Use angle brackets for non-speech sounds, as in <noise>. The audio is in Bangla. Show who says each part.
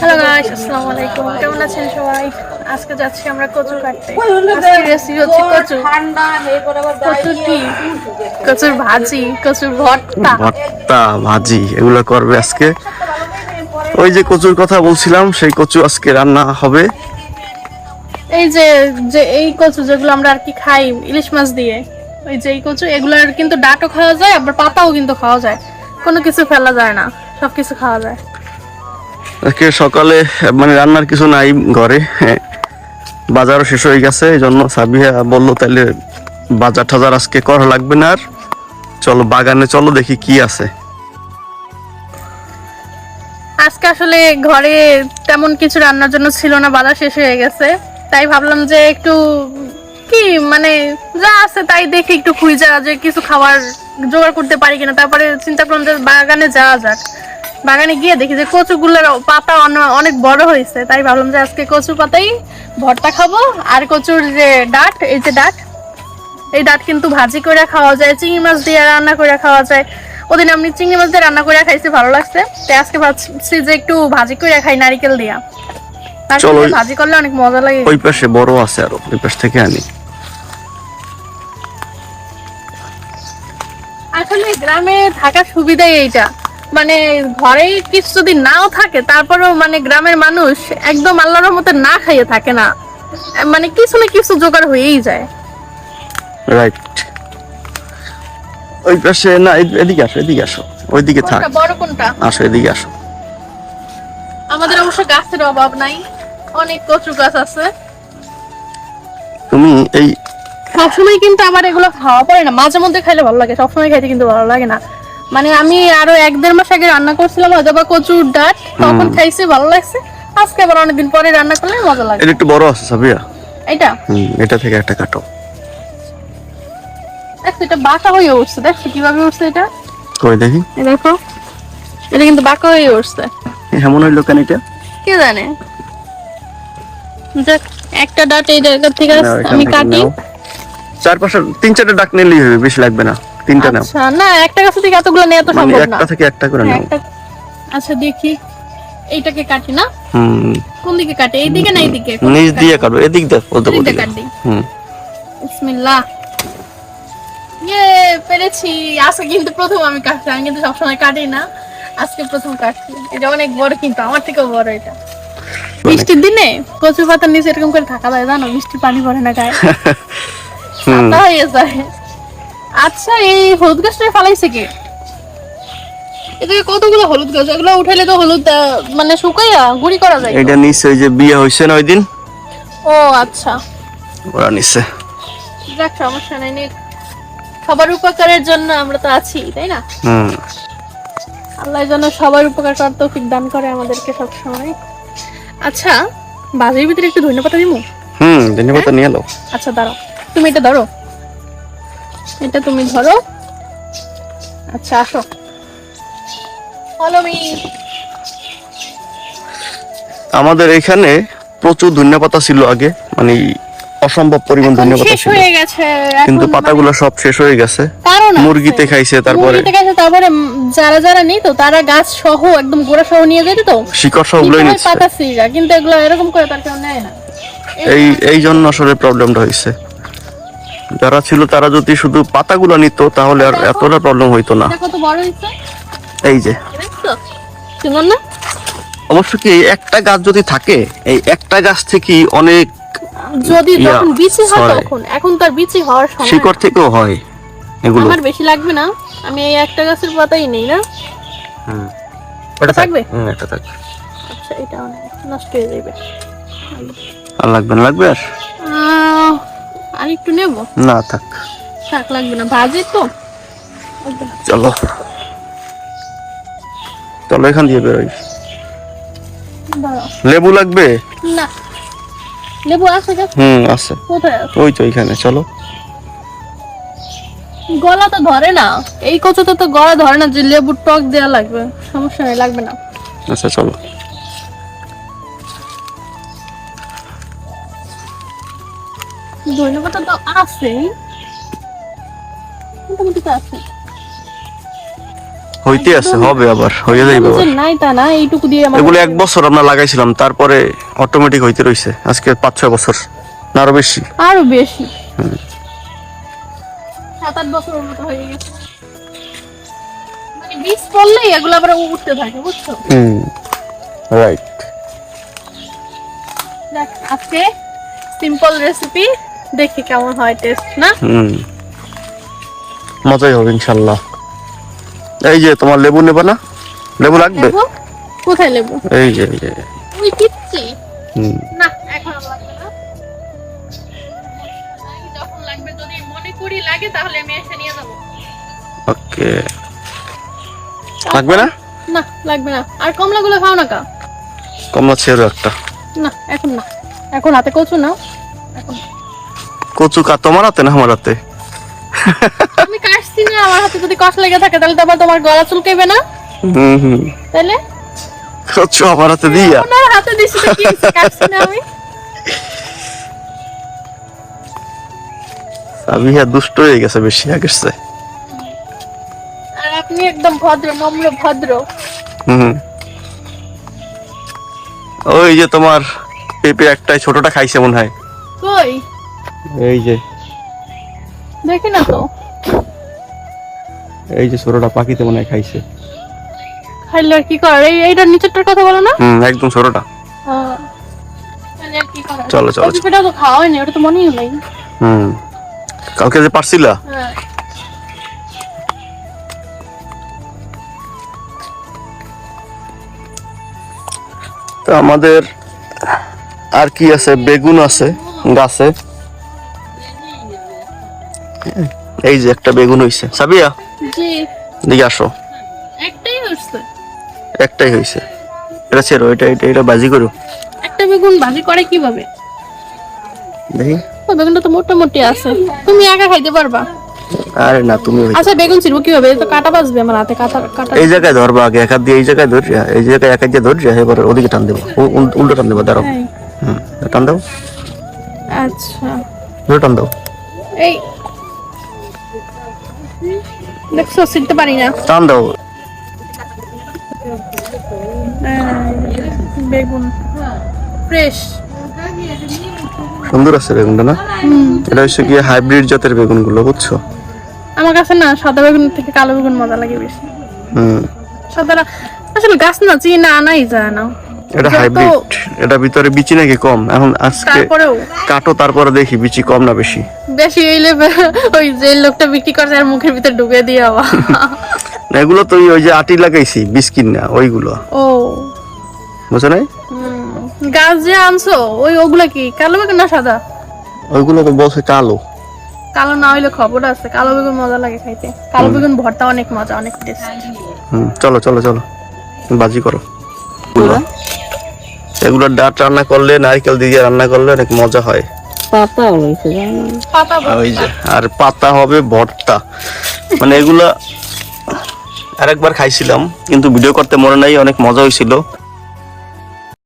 Speaker 1: হ্যালো গাইস আসসালামু আলাইকুম কেমন আছেন সবাই? আজকে যাচ্ছি আমরা কচু কাটতে। রেসিপি হচ্ছে কচু। কচুর কি? কচুর ভাজি কচুর ভর্তা।
Speaker 2: ভর্তা ভাজি এগুলো করবে আজকে। ওই যে কচুর কথা বলছিলাম সেই কচু আজকে রান্না হবে।
Speaker 1: এই যে যে এই কচু যেগুলো আমরা আর কি খাই ইলিশ মাছ দিয়ে ওই যে এই কচু এগুলোর কিন্তু ডাঁটও খাওয়া যায় আবার পাতাও কিন্তু খাওয়া যায়। কোনো কিছু ফেলা যায় না। সব কিছু খাওয়া যায়।
Speaker 2: আজকে সকালে মানে রান্নার কিছু নাই ঘরে বাজারও শেষ হয়ে গেছে এই জন্য সাবিয়া বলল তাহলে বাজার টাজার আজকে করা লাগবে না আর। চলো বাগানে চলো দেখি কি আছে।
Speaker 1: আজকে আসলে ঘরে তেমন কিছু রান্নার জন্য ছিল না বাজার শেষ হয়ে গেছে। তাই ভাবলাম যে একটু কি মানে যা আছে তাই দেখি একটু খুঁজে খুঁজা যে কিছু খাবার জোগাড় করতে পারি কিনা। তারপরে চিন্তা করলাম যে বাগানে যাওয়া যাক। বাগানে গিয়ে দেখি যে কচুগুলোর পাতা অনেক বড় হয়েছে তাই ভাবলাম যে আজকে কচু পাতাই ভর্তা খাব। আর কচুর যে ডাট এই যে ডাট এই ডাট কিন্তু ভাজি করে খাওয়া যায় চিংড়ি মাছ দিয়ে রান্না করে খাওয়া যায়। ওদিন আমি চিংড়ি মাছ দিয়ে রান্না করে খাইছি ভালো লাগছে। তাই আজকে ভাবছি যে একটু ভাজি করে খাই নারিকেল দিয়া। ভাজি করলে অনেক মজা লাগে।
Speaker 2: ওই পাশে বড় আছে আরও ওই পাশ থেকে আনি।
Speaker 1: আসলে গ্রামে থাকার সুবিধাই এইটা। মানে ঘরে কিছু যদি নাও থাকে তারপরেও মানে গ্রামের মানুষ একদম আল্লাহর মতো না খাইয়ে থাকে না। মানে কিছু না কিছু জোগাড় হয়েই যায়।
Speaker 2: রাইট ওই পাশে না এদিকে আসো এদিকে আসো। ওইদিকে থাক।
Speaker 1: বড় কোনটা?
Speaker 2: আসো এদিকে আসো।
Speaker 1: আমাদের অবশ্য গাছের অভাব নাই। অনেক কচু গাছ আছে।
Speaker 2: তুমি এই
Speaker 1: সবসময় কিন্তু আবার এগুলো খাওয়া পড়ে না। মাঝে মধ্যে খাইলে ভালো লাগে সবসময় খাইতে কিন্তু ভালো লাগে না। মানে আমি আরও এক দেড় মাস আগে রান্না করছিলাম হয়তো বা কচুর ডাট তখন খাইছি ভালো লাগছে। আজকে আবার অনেকদিন পরে রান্না করলে মজা লাগে
Speaker 2: এটা একটু বড় আছে সাবিয়া।
Speaker 1: এটা?
Speaker 2: হুম এটা থেকে একটা কাটো।
Speaker 1: দেখো এটা বাঁকা হয়ে উঠছে কীভাবে উঠছে এটা।
Speaker 2: কই দেখি।
Speaker 1: দেখো এটা কিন্তু বাঁকা হয়ে উঠছে।
Speaker 2: এমন হইল কেন এটা?
Speaker 1: কে জানে? দেখ একটা ডাট এই জায়গা থেকে আমি কাটি।
Speaker 2: চার পাঁচটা তিন চারটা ডাক নিলেই হবে বেশি লাগবে না। তিনটা নাও।
Speaker 1: আচ্ছা না একটা গাছ থেকে এতগুলো নেওয়া তো
Speaker 2: মানে
Speaker 1: সম্ভব না।
Speaker 2: একটা থেকে একটা করে
Speaker 1: হ্যাঁ,
Speaker 2: নাও।
Speaker 1: আচ্ছা দেখি। এইটাকে কাটি না?
Speaker 2: হুম।
Speaker 1: কোন দিকে কাটে? এই দিকে না এই দিকে
Speaker 2: নিচ দিয়ে কাটো? এদিক দেখ বলতে
Speaker 1: দিয়ে
Speaker 2: বলতে
Speaker 1: কাট
Speaker 2: হুম।
Speaker 1: বিসমিল্লাহ। ইয়ে পেরেছি। আজকে কিন্তু প্রথম আমি কাটছি আমি কিন্তু সবসময় কাটি না। আজকে প্রথম কাটছি। এটা অনেক বড় কিন্তু আমার থেকেও বড় এটা। বৃষ্টির দিনে কচু পাতার নিচে এরকম করে থাকা যায় জানো? বৃষ্টির পানি পড়ে না গায়ে। <laughs>
Speaker 2: হুম।
Speaker 1: হয়ে যায়। আচ্ছা এই হলুদ গাছটা ফালাইছে কে? এদিকে কতগুলো হলুদ গাছ? এগুলো উঠাইলে তো হলুদ মানে শুকাইয়া গুড়ি করা যায়।
Speaker 2: এটা নিচে ওই যে বিয়ে হয়েছে না ওই দিন
Speaker 1: ও আচ্ছা।
Speaker 2: ওরা নিচে।
Speaker 1: যাক সমস্যা নাই নে। সবার উপকারের জন্য আমরা তো আছি তাই না?
Speaker 2: হুম।
Speaker 1: আল্লাহ যেন সবার উপকার করার তৌফিক দান করে আমাদেরকে সব সময় আচ্ছা বাজারের ভিতরে একটু ধন্যবাদ দিব
Speaker 2: হুম ধন্যবাদ নিয়ে এলো
Speaker 1: আচ্ছা দাঁড়াও। তুমি এটা ধরো। এটা তুমি ধরো। আচ্ছা আসো। ফলো মি
Speaker 2: আমাদের এখানে প্রচুর ধন্যপাতা ছিল আগে মানে অসম্ভব পরিমাণ ধন্যপাতা
Speaker 1: শেষ
Speaker 2: ছিল।
Speaker 1: হয়ে গেছে
Speaker 2: কিন্তু
Speaker 1: মানে
Speaker 2: পাতাগুলো সব শেষ হয়ে গেছে। মুরগিতে খাইছে তারপরে।
Speaker 1: মুরগিতে খাইছে তারপরে যারা যারা নেই তো তারা গাছ সহ একদম গোড়া সহ নিয়ে যেত তো।
Speaker 2: শিকড়
Speaker 1: নিতে হয়
Speaker 2: নিচ্ছে।
Speaker 1: পাতা সিরা কিন্তু এগুলো এরকম করে তার কেউ নেয় না।
Speaker 2: এই এই জন্য আসলে প্রবলেমটা হয়েছে যারা ছিল তারা যদি শুধু পাতাগুলো নিত তাহলে আর এতটা প্রবলেম হইতো না।
Speaker 1: কত বড় হয়েছে।
Speaker 2: এই যে।
Speaker 1: দেখছ? সুন্দর না?
Speaker 2: অবশ্য কি একটা গাছ যদি থাকে এই একটা গাছ থেকে অনেক
Speaker 1: যদি যখন বিচি হয় তখন এখন তার বিচি হওয়ার সময়
Speaker 2: শিকড় থেকেও হয় এগুলো।
Speaker 1: আমার বেশি লাগবে না। আমি এই একটা গাছের পাতাই নেই না?
Speaker 2: হুম। এটা
Speaker 1: থাকবে?
Speaker 2: হুম, এটা থাক।
Speaker 1: আচ্ছা এটা নষ্ট হয়ে যাবে।
Speaker 2: আর লাগবে না লাগবে আর?
Speaker 1: আর একটু নেব?
Speaker 2: না থাক।
Speaker 1: শাক লাগবে না ভাজি তো।
Speaker 2: চলো। চলো এখান দিয়ে বেরোই। লেবু লাগবে?
Speaker 1: না। লেবু আছে
Speaker 2: হুম আছে।
Speaker 1: কোথায়
Speaker 2: ওই তো এখানে চলো।
Speaker 1: গলা তো ধরে না। এই কচুতে তো গলা ধরে না যে লেবুর টক দেওয়া লাগবে। সমস্যা নেই লাগবে না।
Speaker 2: আচ্ছা চলো।
Speaker 1: ধন্যবাদ তো আছে। মোটামুটি তো আছে।
Speaker 2: হইতে আছে হবে আবার হয়ে যাইবে আবার।
Speaker 1: নাই তা না এইটুকু দিয়ে আমার
Speaker 2: এগুলো এক বছর আমরা লাগাইছিলাম তারপরে অটোমেটিক হইতে রইছে আজকে পাঁচ ছয় বছর না আরও বেশি।
Speaker 1: আরও বেশি। সাত আট বছরের মতো হয়ে গেছে। মানে বীজ পড়লেই এগুলো আবার উঠতে থাকে বুঝছ?
Speaker 2: হুম রাইট
Speaker 1: আজকে সিম্পল রেসিপি দেখি কেমন হয় টেস্ট না?
Speaker 2: হুম। মজাই হবে ইনশাল্লাহ। এই যে তোমার লেবু নেবে না? লেবু লাগবে?
Speaker 1: কোথায় লেবু?
Speaker 2: এই যে এই যে।
Speaker 1: ওই
Speaker 2: হুম।
Speaker 1: না এখন আর লাগবে না। যখন লাগবে যদি মনে করি লাগে তাহলে আমি এসে নিয়ে যাব।
Speaker 2: ওকে। লাগবে না?
Speaker 1: না লাগবে না। আর কমলাগুলো খাও না কা?
Speaker 2: কমলা ছেড়ো একটা।
Speaker 1: না এখন না। এখন হাতে কচু না
Speaker 2: কচু কা তোমার হাতে না আমার হাতে?
Speaker 1: আমি কাটছি না আমার হাতে যদি কষ্ট লেগে থাকে তাহলে তো আবার তোমার গলা চুলকাইবে না?
Speaker 2: হুম হুম।
Speaker 1: তাহলে?
Speaker 2: কচু আমার হাতে দিয়া।
Speaker 1: ওনার হাতে দিছি তো কি? কাটছি না আমি।
Speaker 2: সাবিহা দুষ্ট হয়ে গেছে বেশি আগের চেয়ে।
Speaker 1: আর আপনি একদম ভদ্র নম্র ভদ্র।
Speaker 2: হুম। ওই যে তোমার পেঁপে একটাই ছোটটা খাইছে মনে হয়।
Speaker 1: কই?
Speaker 2: এই যে।
Speaker 1: দেখি না তো।
Speaker 2: এই যে ছোটটা পাখিতে মনে হয় খাইছে।
Speaker 1: খাইলে আর কি কর এই এইটার নিচেরটার কথা বলো না।
Speaker 2: হুম একদম ছোটটা। চলো, চলো,
Speaker 1: ওই তো খাওয়া হয়নি ওটা তো মনেই নেই।
Speaker 2: হুম। কালকে যে পারছিলা?
Speaker 1: হ্যাঁ।
Speaker 2: তো আমাদের আর কি আছে? বেগুন আছে গাছে। এই যে একটা বেগুন হইছে। সাবিয়া?
Speaker 1: জি।
Speaker 2: দিকে আসো।
Speaker 1: একটাই হচ্ছে
Speaker 2: একটাই হইছে। এটা ছেড়ো এটা এটা এটা বাজি করো।
Speaker 1: একটা বেগুন ভাজি করে কীভাবে?
Speaker 2: দেখি।
Speaker 1: ও বেগুনটা তো মোটামুটি আছে। তুমি একা খাইতে পারবা?
Speaker 2: আরে না তুমি
Speaker 1: আচ্ছা বেগুন ছিড়বো কীভাবে? তো কাটা বাজবে আমার হাতে কাটা কাটা।
Speaker 2: এই জায়গায় ধরবা আগে এক হাত দিয়ে এই জায়গায় ধরিয়া এই জায়গায় এক হাত দিয়ে ধরিয়া এবার ওদিকে টান দেবো। উল্টো টান দেবো দাঁড়াও।
Speaker 1: এই,
Speaker 2: হুম টান দাও।
Speaker 1: আচ্ছা।
Speaker 2: ধরে টান দাও।
Speaker 1: এই দেখছ ছিড়তে পারি না।
Speaker 2: টান দাও।
Speaker 1: বেগুন। ফ্রেশ
Speaker 2: সুন্দর আছে বেগুনটা না? এটা হচ্ছে কি হাইব্রিড জাতের বেগুনগুলো বুঝছ?
Speaker 1: আমার কাছে না সাদা বেগুন থেকে কালো বেগুন মজা লাগে বেশি।
Speaker 2: হুম।
Speaker 1: সাদারা আসলে গাছ না চিনা আনাই যায় না।
Speaker 2: এটা হাইব্রিড এটা ভিতরে বিচি নাকি কম? এখন আজকে কাটো তারপরে দেখি বিচি কম না বেশি।
Speaker 1: বেশি হইলে ওই যে লোকটা বিক্রি করছে আর মুখের ভিতরে ঢুকে দিয়ে আবার
Speaker 2: না, এগুলো তো ওই- ওই যে আটি লাগাইছি বিস্কিট না ওইগুলো।
Speaker 1: ও।
Speaker 2: বুঝছ নাই?
Speaker 1: গাছ যে আনছো ওই ওগুলা কি? কালো বেগুন না সাদা?
Speaker 2: ওইগুলো তো বলছে কালো।
Speaker 1: কালো না হইলে খবর আছে কালো বেগুন মজা লাগে খাইতে। কালো বেগুন ভর্তা অনেক মজা অনেক টেস্ট
Speaker 2: হুম চলো চলো চলো। বাজি করো। এগুলো ডাট রান্না করলে নারকেল দিয়ে রান্না করলে অনেক মজা হয়।
Speaker 3: পাতা
Speaker 2: ওই যে আর পাতা হবে ভর্তা। মানে এগুলা আরেকবার খাইছিলাম কিন্তু ভিডিও করতে মনে নাই অনেক মজা হয়েছিল